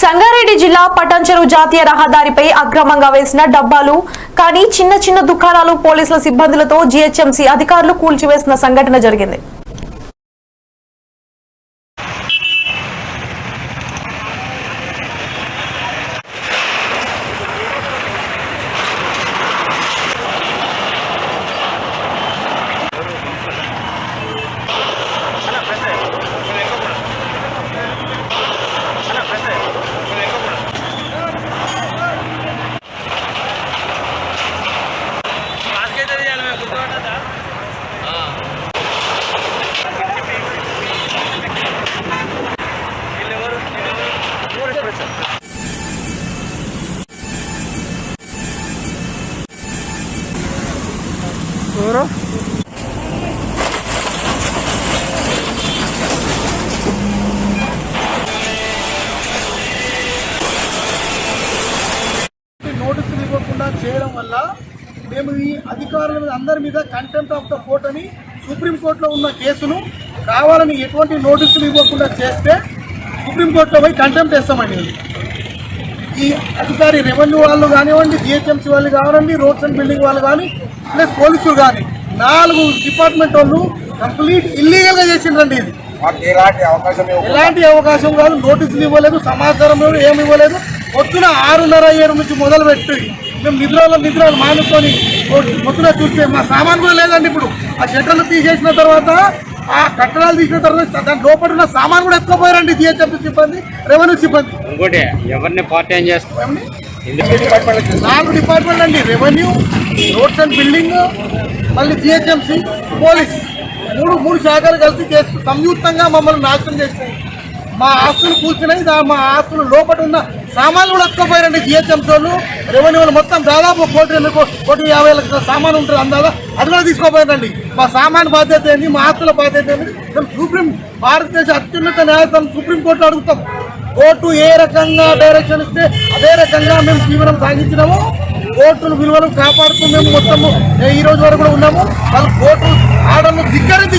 సంగారెడ్డి జిల్లా పటాన్చెరు జాతీయ రహదారిపై అక్రమంగా వేసిన డబ్బాలు కానీ చిన్న చిన్న దుకాణాలు పోలీసుల సిబ్బందులతో జీహెచ్ఎంసీ అధికారులు కూల్చివేసిన సంఘటన జరిగింది. నోటీసులు ఇవ్వకుండా చేయడం వల్ల మేము ఈ అధికారుల మీద అందరి మీద కంటెంప్ట్ ఆఫ్ ద కోర్ట్ అని సుప్రీంకోర్టులో ఉన్న కేసును కావాలని ఎటువంటి నోటీసులు ఇవ్వకుండా చేస్తే సుప్రీంకోర్టులో పోయి కంటెంప్ట్ వేస్తామండి ఈ అధికారి రెవెన్యూ వాళ్ళు కానివ్వండి జిహెచ్ఎంసీ వాళ్ళు కానివ్వండి రోడ్స్ అండ్ బిల్డింగ్ వాళ్ళు కానీ ప్లస్ పోలీసులు కానీ నాలుగు డిపార్ట్మెంట్ వాళ్ళు కంప్లీట్ ఇల్లీగల్గా చేసిండ్రండి ఇది. ఎలాంటి అవకాశం ఇవ్వకుండా ఎలాంటి అవకాశం కాదు నోటీసులు ఇవ్వలేదు సమాచారం లేదు ఏమి ఇవ్వలేదు. పొద్దున ఆరున్నర ఏడు నుంచి మొదలు పెట్టి మేము నిద్రలో నిద్రలు మానుకొని పొద్దున చూస్తే మా సామాన్ కూడా లేదండి ఇప్పుడు. ఆ షట్టర్లు తీసేసిన తర్వాత ఆ కట్టడాలు తీసిన తర్వాత దాని లోపల ఉన్న సామాన్ కూడా ఎత్తుకోపోయారండి జిహెచ్ఎంసీ సిబ్బంది రెవెన్యూ సిబ్బంది. ఇంకోటి ఎవరిని పార్ట్ టైం చేస్తారు ఏమండి? నాలుగు డిపార్ట్మెంట్ అండి. రెవెన్యూ రోడ్స్ అండ్ బిల్డింగ్ మళ్ళీ జిహెచ్ఎంసీ పోలీస్ మూడు మూడు శాఖలు కలిసి చేస్తూ సంయుక్తంగా మమ్మల్ని నాశనం చేసినాయి. మా ఆస్తులు కూర్చున్నాయి మా ఆస్తులు లోపల ఉన్న సామాన్లు కూడా ఎత్తుకోపోయారండి జిహెచ్ఎంసీ రెవెన్యూలు మొత్తం దాదాపు కోటి రెండు కోటి యాభై లక్షల సామాన్ ఉంటుంది అందాదా అది కూడా తీసుకోపోయారండి. మా సామాన్ బాధ్యత ఏంది? మా ఆస్తుల బాధ్యత ఏంది? మేము సుప్రీం భారతదేశ అత్యున్నత న్యాయస్థానం సుప్రీం కోర్టు అడుగుతాం. కోర్టు ఏ రకంగా డైరెక్షన్ ఇస్తే అదే రకంగా మేము జీవనం సాగించినాము. కోర్టును విలువలు కాపాడుతూ మేము మొత్తము ఈ రోజు వరకు కూడా ఉన్నాము. వాళ్ళు కోర్టు చేసిన ధిక్కరించి